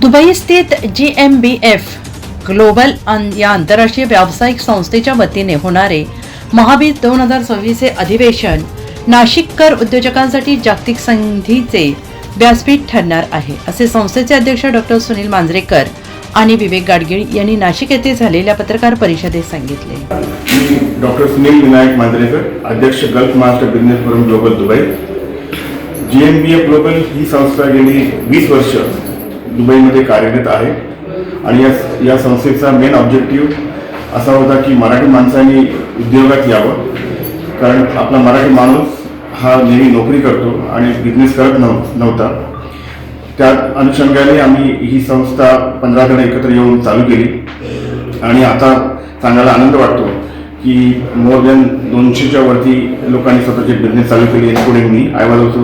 Dubai स्थित G M B F global या आंतरराष्ट्रीय व्यावसायिक संस्थेच्या वतीने होणारे महाबीर दोन हजार सव्वीस हे अधिवेशन नाशिककर उद्योजकांसाठी जागतिक संधीचे व्यासपीठ ठरणार आहे. असे संस्थेचे अध्यक्ष डॉक्टर सुनील मांजरेकर आणि विवेक गाडगीळ यांनी नाशिक येथे झालेल्या पत्रकार परिषदेत सांगितले. मी डॉक्टर सुनील विनायक मांजरेकर अध्यक्ष gulf master business forum global Dubai. G M B A global ही संस्था गेली वीस वर्ष. दुबईमध्ये कार्यरत आहे. आणि या या संस्थेचा मेन ऑब्जेक्टिव्ह असा होता की मराठी माणसांनी उद्योगात यावं. कारण आपला मराठी माणूस हा नेहमी नोकरी करतो आणि बिझनेस करत नव्ह नव्हता. त्या अनुषंगाने आम्ही ही संस्था पंधरा जण एकत्र येऊन चालू केली. आणि आता सांगायला आनंद वाटतो की मोर दॅन दोनशेच्या वरती लोकांनी स्वतःचे बिझनेस चालू केले. Including me I was also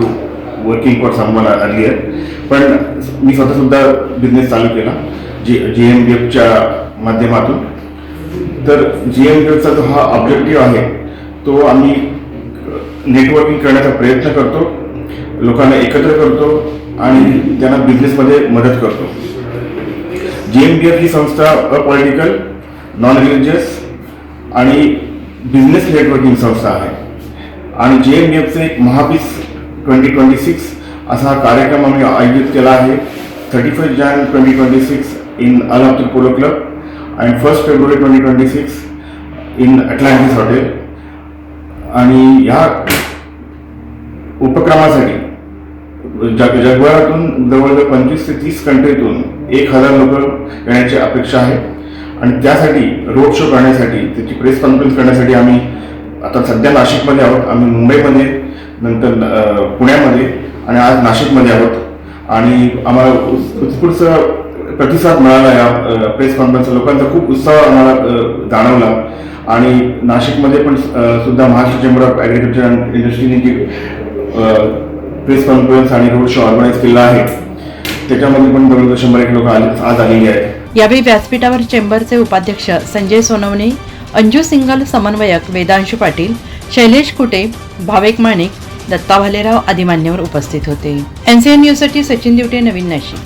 working for someone आहे पण मी स्वतःसुद्धा बिझनेस चालू केला जी जी एम बी एफच्या माध्यमातून. तर जी एम बी एफचा जो हा ऑब्जेक्टिव्ह आहे तो आम्ही नेटवर्किंग करण्याचा प्रयत्न करतो लोकांना एकत्र करतो आणि त्यांना बिझनेसमध्ये मदत करतो. जी एम बी एफ ही संस्था अपॉलिटिकल नॉन रिलिजियस आणि बिझनेस नेटवर्किंग संस्था आहे. आणि जे एम बी एफचे एक महाबीस ट्वेंटी ट्वेंटी सिक्स असा हा कार्यक्रम आम्ही आयोजित केला आहे. Thirty first Jan twenty twenty six in Al Abdul polo club and first February twenty twenty six in Atlantis hotel आणि ह्या उपक्रमासाठी जग जगभरातून जवळजवळ पंचवीस ते तीस कंट्रीतून एक हजार लोक येण्याची अपेक्षा आहे. आणि त्यासाठी रोड शो करण्यासाठी त्याची प्रेस कॉन्फरन्स करण्यासाठी आम्ही आता सध्या नाशिकमध्ये आहोत. आम्ही मुंबईमध्ये नंतर पुण्यामध्ये आणि आज नाशिकमध्ये आहोत. आणि आम्हाला उत्स्फूर्त प्रतिसाद मिळाला या प्रेस कॉन्फरन्सचा लोकांचा खूप उत्साह आम्हाला जाणवला. आणि नाशिकमध्ये पण सुद्धा Maharashtra chamber of agriculture and इंडस्ट्रीने जी प्रेस कॉन्फरन्स आणि रोड शो ऑर्गनाईज केला आहे. त्याच्यामध्ये पण जवळजवळ शंभर एक लोक आले आज आलेली आहेत. यावेळी व्यासपीठावर चेंबरचे उपाध्यक्ष संजय सोनवणे अंजू सिंगल समन्वयक वेदांशू पाटील शैलेश कुटे भावेक माणिक दत्ता भालेराव आदी मान्यवर उपस्थित होते. एनसीएन न्यूजसाठी सचिन दिवटे नवीन नाशिक.